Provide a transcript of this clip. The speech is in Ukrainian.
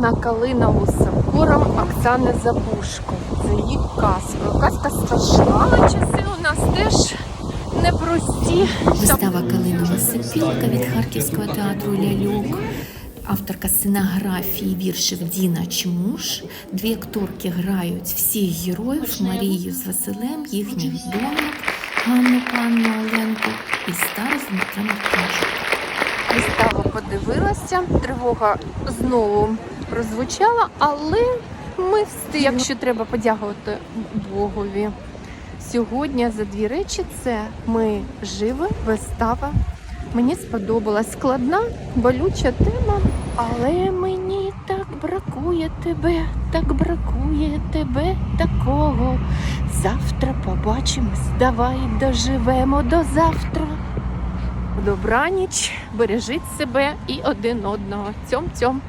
На Калинову з собором Оксани Забушко. За її казкою. Казка страшна. Але часи у нас теж непрості. Вистава Калинова сипілка від Харківського театру Ляльок. Авторка сценографії віршів Діна Чмуш. Дві акторки грають всіх героїв Марію з Василем, їхніх доньок, Ганну Панну Оленку і старост Дмитром Аркашем. Виставу подивилася, тривога знову прозвучала, але ми встигли. Якщо треба подякувати Богові. Сьогодні за дві речі це ми живе, вистава. Мені сподобалась складна, болюча тема, але мені так бракує тебе, так бракує тебе такого. Завтра побачимось, давай доживемо до завтра. Добраніч, бережіть себе і один одного. Цьом-цьом.